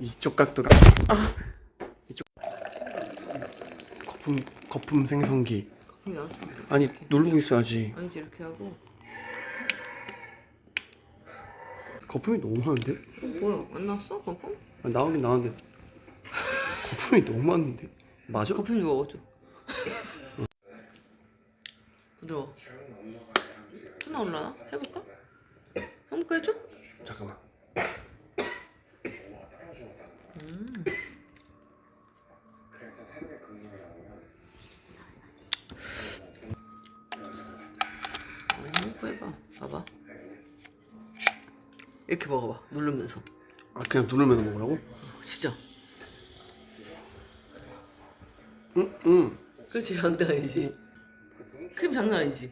이쪽 각도가 아. 이쪽. 거품 거품 생성기. 거품이 수 아니 누르고 있어야지. 아니지 이렇게 하고. 거품이 너무 많은데? 어, 뭐야 안 나왔어 거품? 아, 나오긴 나왔는데. 거품이 너무 많은데? 맞아? 거품 좀 먹어줘 부드러워. 또 나올라나? 해볼까? 해볼까 해줘? 잠깐만 해봐 봐봐 이렇게 먹어봐. 누르면서. 아 그냥 누르면 먹으라고? 진짜. 응 응. 그렇지 장난 아니지. 크림 장난 아니지